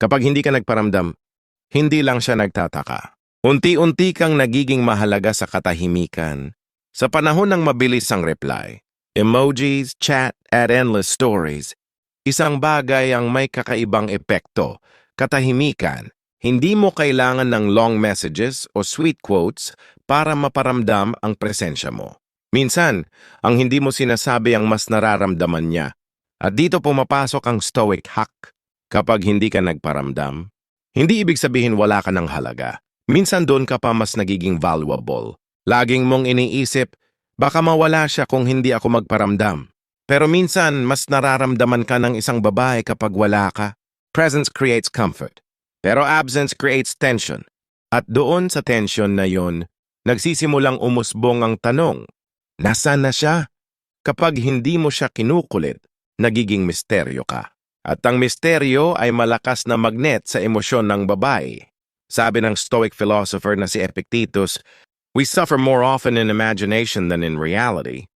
Kapag hindi ka nagparamdam, hindi lang siya nagtataka. Unti-unti kang nagiging mahalaga sa katahimikan. Sa panahon ng mabilis ang reply, emojis, chat, at endless stories, isang bagay ang may kakaibang epekto, katahimikan. Hindi mo kailangan ng long messages o sweet quotes para maparamdam ang presensya mo. Minsan, ang hindi mo sinasabi ang mas nararamdaman niya. At dito pumapasok ang stoic hack. Kapag hindi ka nagparamdam, hindi ibig sabihin wala ka ng halaga. Minsan doon ka pa mas nagiging valuable. Laging mong iniisip, baka mawala siya kung hindi ako magparamdam. Pero minsan, mas nararamdaman ka ng isang babae kapag wala ka. Presence creates comfort. Pero absence creates tension. At doon sa tension na yon, nagsisimulang umusbong ang tanong, nasaan na siya? Kapag hindi mo siya kinukulit, nagiging misteryo ka. At ang misteryo ay malakas na magnet sa emosyon ng babae. Sabi ng Stoic philosopher na si Epictetus, We suffer more often in imagination than in reality.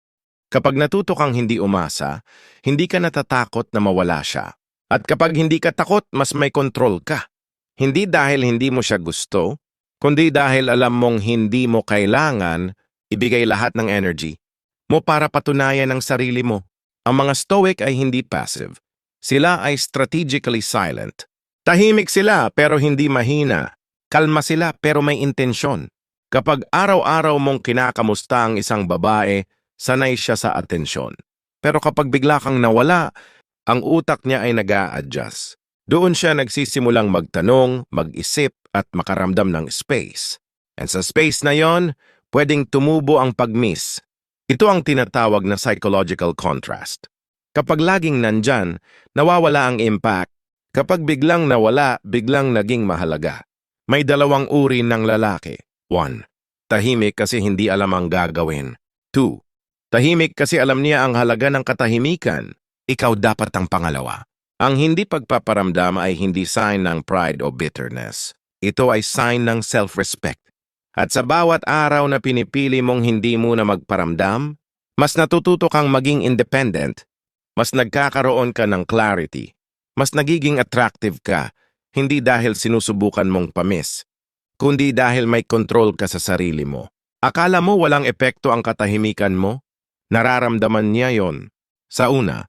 Kapag natuto kang hindi umasa, hindi ka natatakot na mawala siya. At kapag hindi ka takot, mas may kontrol ka. Hindi dahil hindi mo siya gusto, kundi dahil alam mong hindi mo kailangan ibigay lahat ng energy mo para patunayan ang sarili mo. Ang mga Stoic ay hindi passive. Sila ay strategically silent. Tahimik sila pero hindi mahina. Kalma sila pero may intensyon. Kapag araw-araw mong kinakamusta ang isang babae, sanay siya sa atensyon. Pero kapag bigla kang nawala, ang utak niya ay nag adjust Doon siya nagsisimulang magtanong, mag-isip at makaramdam ng space. And sa space na yon, pwedeng tumubo ang pag-miss. Ito ang tinatawag na psychological contrast. Kapag laging nandyan, nawawala ang impact. Kapag biglang nawala, biglang naging mahalaga. May dalawang uri ng lalaki. 1. Tahimik kasi hindi alam ang gagawin. 2. Tahimik kasi alam niya ang halaga ng katahimikan. Ikaw dapat ang pangalawa. Ang hindi pagpaparamdam ay hindi sign ng pride o bitterness. Ito ay sign ng self-respect. At sa bawat araw na pinipili mong hindi muna magparamdam, mas natututo kang maging independent, mas nagkakaroon ka ng clarity, mas nagiging attractive ka, hindi dahil sinusubukan mong pamis, kundi dahil may control ka sa sarili mo. Akala mo walang epekto ang katahimikan mo? Nararamdaman niya yon. Sa una,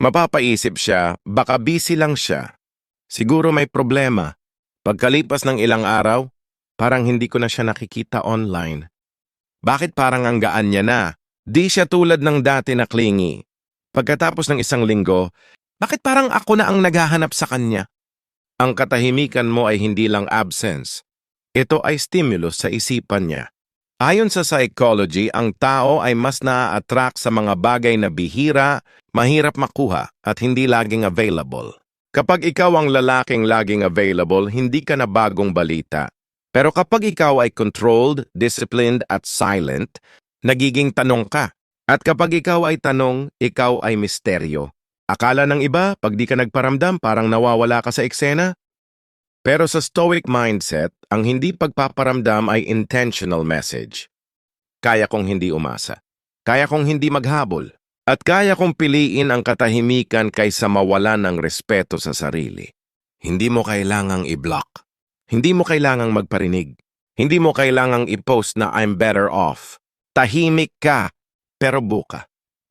mapapaisip siya, baka busy lang siya. Siguro may problema. Pagkalipas ng ilang araw, parang hindi ko na siya nakikita online. Bakit parang ang gaan niya na? Di siya tulad ng dati na clingy. Pagkatapos ng isang linggo, bakit parang ako na ang naghahanap sa kanya? Ang katahimikan mo ay hindi lang absence. Ito ay stimulus sa isipan niya. Ayon sa psychology, ang tao ay mas naa-attract sa mga bagay na bihira, mahirap makuha at hindi laging available. Kapag ikaw ang lalaking laging available, hindi ka na bagong balita. Pero kapag ikaw ay controlled, disciplined at silent, nagiging tanong ka. At kapag ikaw ay tanong, ikaw ay misteryo. Akala ng iba, pag di ka nagparamdam, parang nawawala ka sa eksena. Pero sa stoic mindset, ang hindi pagpaparamdam ay intentional message. Kaya kong hindi umasa. Kaya kong hindi maghabol. At kaya kong piliin ang katahimikan kaysa mawala ng respeto sa sarili. Hindi mo kailangang i-block. Hindi mo kailangang magparinig. Hindi mo kailangang i-post na I'm better off. Tahimik ka, pero buka.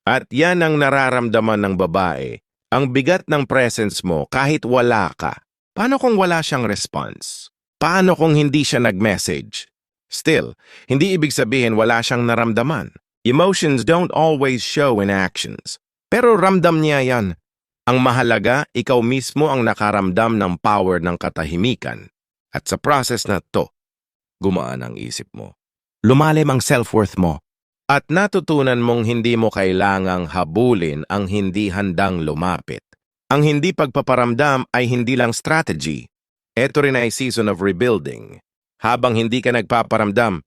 At yan ang nararamdaman ng babae. Ang bigat ng presence mo kahit wala ka. Paano kung wala siyang response? Paano kung hindi siya nag-message? Still, hindi ibig sabihin wala siyang naramdaman. Emotions don't always show in actions. Pero ramdam niya yan. Ang mahalaga, ikaw mismo ang nakaramdam ng power ng katahimikan. At sa process na to, gumaan ang isip mo. Lumalim ang self-worth mo. At natutunan mong hindi mo kailangang habulin ang hindi handang lumapit. Ang hindi pagpaparamdam ay hindi lang strategy. Ito rin ay season of rebuilding. Habang hindi ka nagpaparamdam,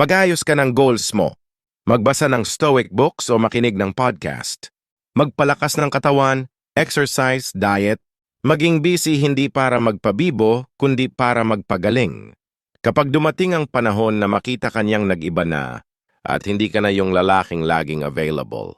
magayos ka ng goals mo. Magbasa ng stoic books o makinig ng podcast. Magpalakas ng katawan, exercise, diet. Maging busy hindi para magpabibo, kundi para magpagaling. Kapag dumating ang panahon na makita kanyang nag-iba na, at hindi ka na yung lalaking laging available.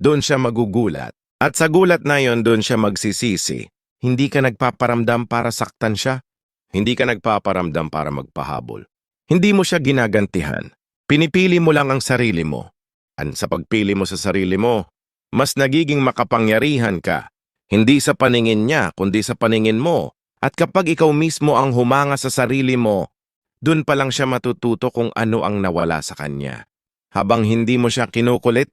Doon siya magugulat. At sa gulat na yon, doon siya magsisisi. Hindi ka nagpaparamdam para saktan siya. Hindi ka nagpaparamdam para magpahabol. Hindi mo siya ginagantihan. Pinipili mo lang ang sarili mo. At sa pagpili mo sa sarili mo, mas nagiging makapangyarihan ka. Hindi sa paningin niya, kundi sa paningin mo. At kapag ikaw mismo ang humanga sa sarili mo, dun pa lang siya matututo kung ano ang nawala sa kanya. Habang hindi mo siya kinukulit,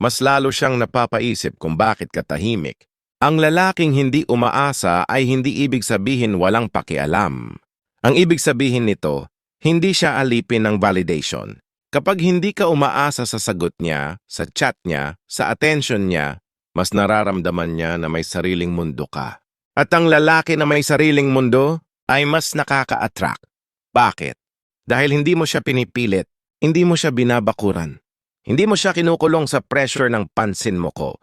mas lalo siyang napapaisip kung bakit ka tahimik. Ang lalaking hindi umaasa ay hindi ibig sabihin walang pakialam. Ang ibig sabihin nito, hindi siya alipin ng validation. Kapag hindi ka umaasa sa sagot niya, sa chat niya, sa attention niya, mas nararamdaman niya na may sariling mundo ka. At ang lalaki na may sariling mundo ay mas nakaka-attract. Bakit? Dahil hindi mo siya pinipilit, hindi mo siya binabakuran. Hindi mo siya kinukulong sa pressure ng pansin mo ko.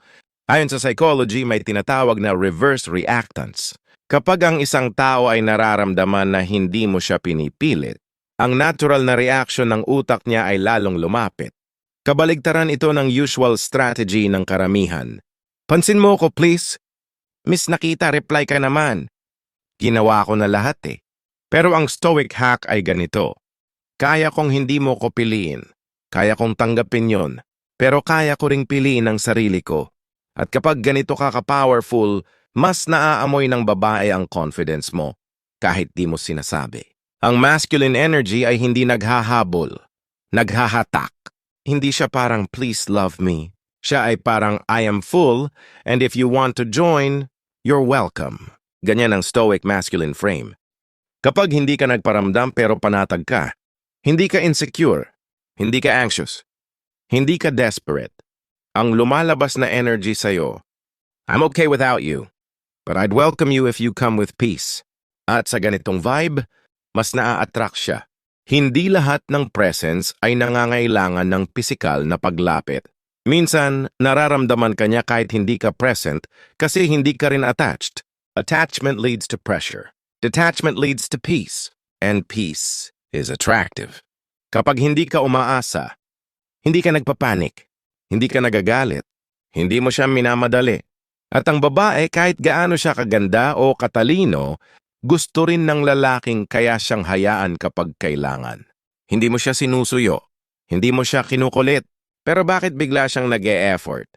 Ayon sa psychology, may tinatawag na reverse reactance. Kapag ang isang tao ay nararamdaman na hindi mo siya pinipilit, ang natural na reaction ng utak niya ay lalong lumapit. Kabaligtaran ito ng usual strategy ng karamihan. Pansin mo ko please. Miss nakita, reply ka naman. Ginawa ko na lahat eh. Pero ang stoic hack ay ganito. Kaya kong hindi mo ko piliin. Kaya kong tanggapin yon. Pero kaya ko ring piliin ang sarili ko. At kapag ganito ka ka-powerful, mas naaamoy ng babae ang confidence mo, kahit di mo sinasabi. Ang masculine energy ay hindi naghahabol, naghahatak. Hindi siya parang please love me. Siya ay parang I am full and if you want to join, you're welcome. Ganyan ang stoic masculine frame. Kapag hindi ka nagparamdam pero panatag ka, hindi ka insecure, hindi ka anxious, hindi ka desperate, ang lumalabas na energy sa'yo, I'm okay without you, but I'd welcome you if you come with peace. At sa ganitong vibe, mas naa-attract siya. Hindi lahat ng presence ay nangangailangan ng pisikal na paglapit. Minsan, nararamdaman ka niya kahit hindi ka present kasi hindi ka rin attached. Attachment leads to pressure. Detachment leads to peace. And peace is attractive. Kapag hindi ka umaasa, hindi ka nagpapanik, hindi ka nagagalit. Hindi mo siya minamadali. At ang babae, kahit gaano siya kaganda o katalino, gusto rin ng lalaking kaya siyang hayaan kapag kailangan. Hindi mo siya sinusuyo. Hindi mo siya kinukulit. Pero bakit bigla siyang nag -e effort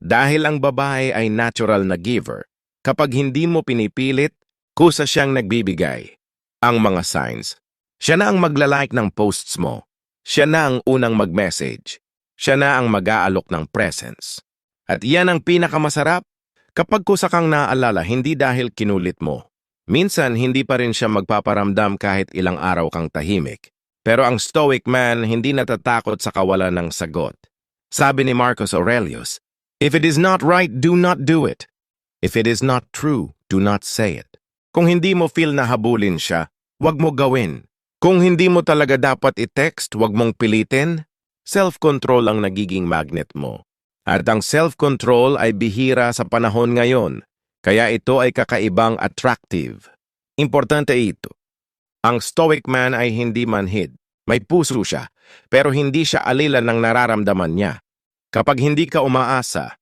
Dahil ang babae ay natural na giver. Kapag hindi mo pinipilit, kusa siyang nagbibigay. Ang mga signs. Siya na ang maglalike ng posts mo. Siya na ang unang mag-message. Siya na ang mag-aalok ng presence. At iyan ang pinakamasarap kapag kusa kang naaalala hindi dahil kinulit mo. Minsan hindi pa rin siya magpaparamdam kahit ilang araw kang tahimik. Pero ang stoic man hindi natatakot sa kawalan ng sagot. Sabi ni Marcus Aurelius, If it is not right, do not do it. If it is not true, do not say it. Kung hindi mo feel na habulin siya, wag mo gawin. Kung hindi mo talaga dapat i-text, wag mong pilitin, self-control ang nagiging magnet mo. At ang self-control ay bihira sa panahon ngayon, kaya ito ay kakaibang attractive. Importante ito. Ang stoic man ay hindi manhid. May puso siya, pero hindi siya alila ng nararamdaman niya. Kapag hindi ka umaasa,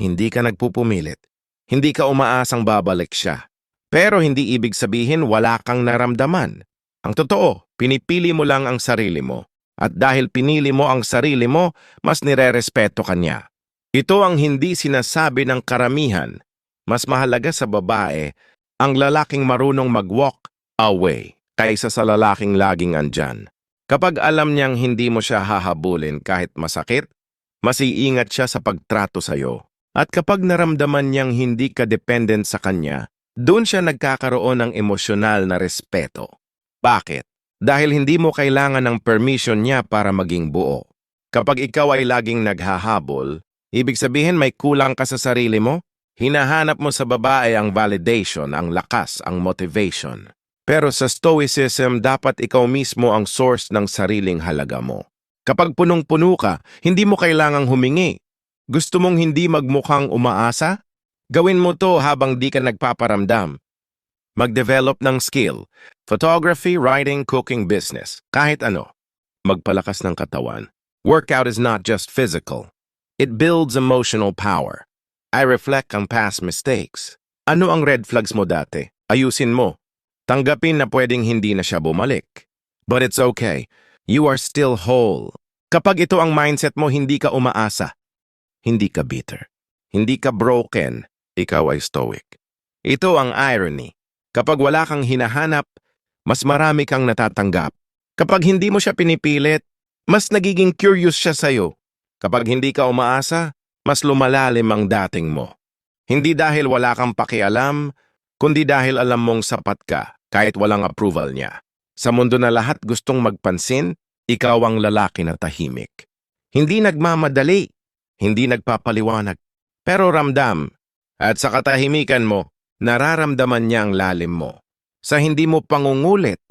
hindi ka nagpupumilit. Hindi ka umaasang babalik siya. Pero hindi ibig sabihin wala kang naramdaman. Ang totoo, pinipili mo lang ang sarili mo. At dahil pinili mo ang sarili mo, mas nirerespeto ka niya. Ito ang hindi sinasabi ng karamihan. Mas mahalaga sa babae ang lalaking marunong mag-walk away kaysa sa lalaking laging andyan. Kapag alam niyang hindi mo siya hahabulin kahit masakit, mas iingat siya sa pagtrato sa'yo. At kapag naramdaman niyang hindi ka dependent sa kanya, doon siya nagkakaroon ng emosyonal na respeto. Bakit? dahil hindi mo kailangan ng permission niya para maging buo. Kapag ikaw ay laging naghahabol, ibig sabihin may kulang ka sa sarili mo? Hinahanap mo sa babae ang validation, ang lakas, ang motivation. Pero sa Stoicism, dapat ikaw mismo ang source ng sariling halaga mo. Kapag punong-puno ka, hindi mo kailangang humingi. Gusto mong hindi magmukhang umaasa? Gawin mo to habang di ka nagpaparamdam. Mag-develop ng skill. Photography, writing, cooking, business. Kahit ano. Magpalakas ng katawan. Workout is not just physical. It builds emotional power. I reflect on past mistakes. Ano ang red flags mo dati? Ayusin mo. Tanggapin na pwedeng hindi na siya bumalik. But it's okay. You are still whole. Kapag ito ang mindset mo, hindi ka umaasa. Hindi ka bitter. Hindi ka broken. Ikaw ay stoic. Ito ang irony. Kapag wala kang hinahanap, mas marami kang natatanggap. Kapag hindi mo siya pinipilit, mas nagiging curious siya sa'yo. Kapag hindi ka umaasa, mas lumalalim ang dating mo. Hindi dahil wala kang pakialam, kundi dahil alam mong sapat ka kahit walang approval niya. Sa mundo na lahat gustong magpansin, ikaw ang lalaki na tahimik. Hindi nagmamadali, hindi nagpapaliwanag, pero ramdam. At sa katahimikan mo, nararamdaman niya ang lalim mo. Sa hindi mo pangungulit,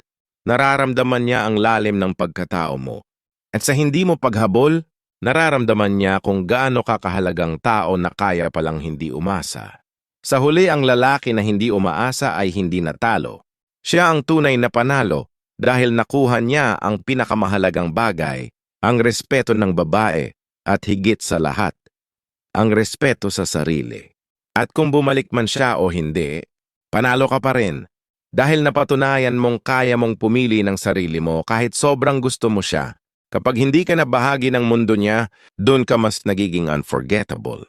nararamdaman niya ang lalim ng pagkatao mo. At sa hindi mo paghabol, nararamdaman niya kung gaano kakahalagang tao na kaya palang hindi umasa. Sa huli ang lalaki na hindi umaasa ay hindi natalo. Siya ang tunay na panalo dahil nakuha niya ang pinakamahalagang bagay, ang respeto ng babae at higit sa lahat, ang respeto sa sarili. At kung bumalik man siya o hindi, panalo ka pa rin dahil napatunayan mong kaya mong pumili ng sarili mo kahit sobrang gusto mo siya. Kapag hindi ka na bahagi ng mundo niya, doon ka mas nagiging unforgettable.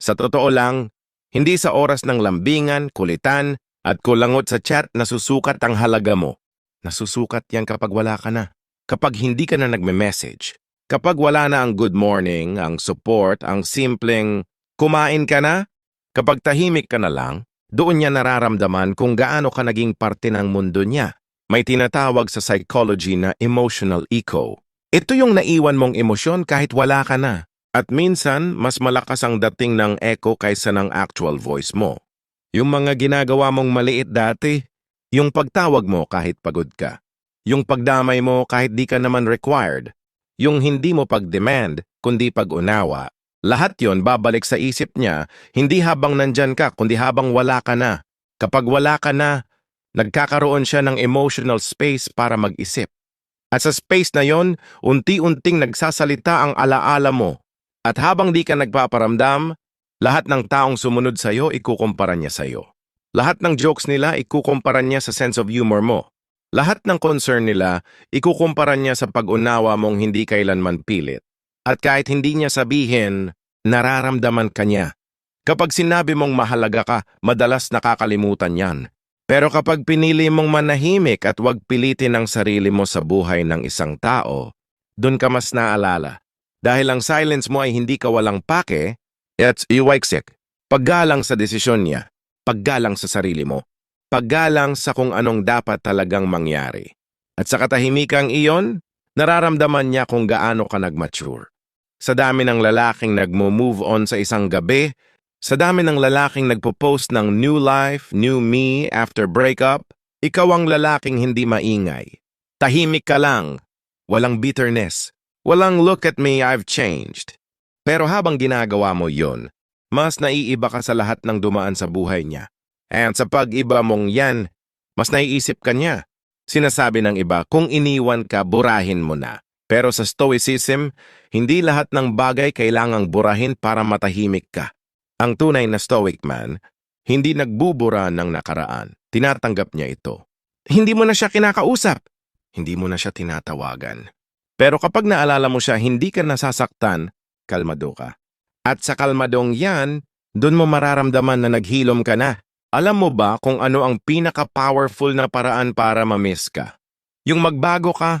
Sa totoo lang, hindi sa oras ng lambingan, kulitan, at kulangot sa chat nasusukat ang halaga mo. Nasusukat yan kapag wala ka na. Kapag hindi ka na nagme-message. Kapag wala na ang good morning, ang support, ang simpleng kumain ka na. Kapag tahimik ka na lang, doon niya nararamdaman kung gaano ka naging parte ng mundo niya. May tinatawag sa psychology na emotional echo. Ito yung naiwan mong emosyon kahit wala ka na. At minsan, mas malakas ang dating ng echo kaysa ng actual voice mo. Yung mga ginagawa mong maliit dati, yung pagtawag mo kahit pagod ka, yung pagdamay mo kahit di ka naman required, yung hindi mo pag-demand kundi pag-unawa, lahat yon babalik sa isip niya hindi habang nandyan ka kundi habang wala ka na. Kapag wala ka na, nagkakaroon siya ng emotional space para mag-isip. At sa space na yon, unti-unting nagsasalita ang alaala mo. At habang di ka nagpaparamdam, lahat ng taong sumunod sa'yo, ikukumpara niya sa'yo. Lahat ng jokes nila, ikukumpara niya sa sense of humor mo. Lahat ng concern nila, ikukumpara niya sa pag-unawa mong hindi kailanman pilit. At kahit hindi niya sabihin, nararamdaman ka niya. Kapag sinabi mong mahalaga ka, madalas nakakalimutan yan. Pero kapag pinili mong manahimik at wag pilitin ang sarili mo sa buhay ng isang tao, dun ka mas naalala. Dahil ang silence mo ay hindi ka walang pake, it's iwaiksik. Paggalang sa desisyon niya, paggalang sa sarili mo, paggalang sa kung anong dapat talagang mangyari. At sa katahimikang iyon, nararamdaman niya kung gaano ka nagmature. Sa dami ng lalaking nagmo-move on sa isang gabi, sa dami ng lalaking nagpo-post ng new life, new me after breakup, ikaw ang lalaking hindi maingay. Tahimik ka lang, walang bitterness, walang look at me, I've changed. Pero habang ginagawa mo yon, mas naiiba ka sa lahat ng dumaan sa buhay niya. And sa pag-iba mong yan, mas naiisip ka niya. Sinasabi ng iba, kung iniwan ka, burahin mo na. Pero sa Stoicism, hindi lahat ng bagay kailangang burahin para matahimik ka. Ang tunay na stoic man, hindi nagbubura ng nakaraan. Tinatanggap niya ito. Hindi mo na siya kinakausap. Hindi mo na siya tinatawagan. Pero kapag naalala mo siya, hindi ka nasasaktan, kalmado ka. At sa kalmadong yan, doon mo mararamdaman na naghilom ka na. Alam mo ba kung ano ang pinaka-powerful na paraan para mamiss ka? Yung magbago ka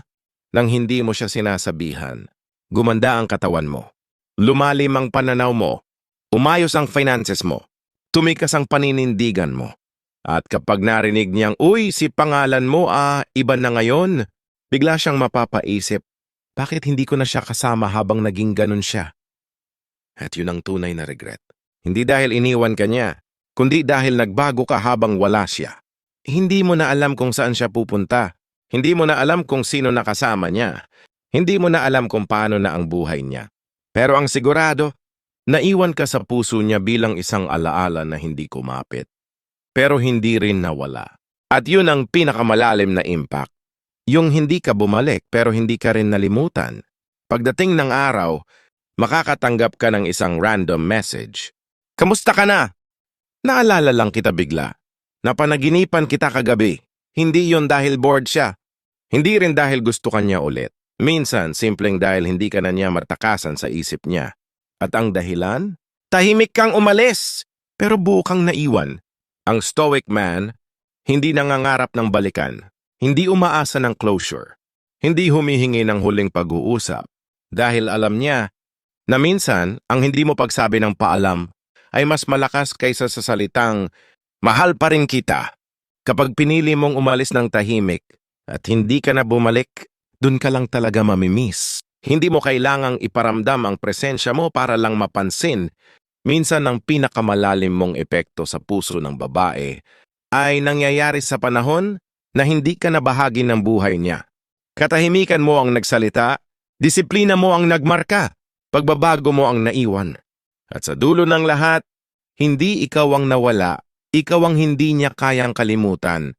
nang hindi mo siya sinasabihan. Gumanda ang katawan mo. Lumalim ang pananaw mo Umayos ang finances mo. Tumikas ang paninindigan mo. At kapag narinig niyang, uy, si pangalan mo ah, iba na ngayon, bigla siyang mapapaisip, bakit hindi ko na siya kasama habang naging ganun siya? At yun ang tunay na regret. Hindi dahil iniwan ka niya, kundi dahil nagbago ka habang wala siya. Hindi mo na alam kung saan siya pupunta. Hindi mo na alam kung sino nakasama niya. Hindi mo na alam kung paano na ang buhay niya. Pero ang sigurado, Naiwan ka sa puso niya bilang isang alaala na hindi kumapit. Pero hindi rin nawala. At yun ang pinakamalalim na impact. Yung hindi ka bumalik pero hindi ka rin nalimutan. Pagdating ng araw, makakatanggap ka ng isang random message. Kamusta ka na? Naalala lang kita bigla. Napanaginipan kita kagabi. Hindi yon dahil bored siya. Hindi rin dahil gusto kanya ulit. Minsan, simpleng dahil hindi ka na niya matakasan sa isip niya. At ang dahilan? Tahimik kang umalis, pero buo kang naiwan. Ang stoic man, hindi nangangarap ng balikan. Hindi umaasa ng closure. Hindi humihingi ng huling pag-uusap. Dahil alam niya na minsan ang hindi mo pagsabi ng paalam ay mas malakas kaysa sa salitang mahal pa rin kita. Kapag pinili mong umalis ng tahimik at hindi ka na bumalik, dun ka lang talaga mamimiss. Hindi mo kailangang iparamdam ang presensya mo para lang mapansin. Minsan ang pinakamalalim mong epekto sa puso ng babae ay nangyayari sa panahon na hindi ka na bahagi ng buhay niya. Katahimikan mo ang nagsalita, disiplina mo ang nagmarka, pagbabago mo ang naiwan. At sa dulo ng lahat, hindi ikaw ang nawala, ikaw ang hindi niya kayang kalimutan.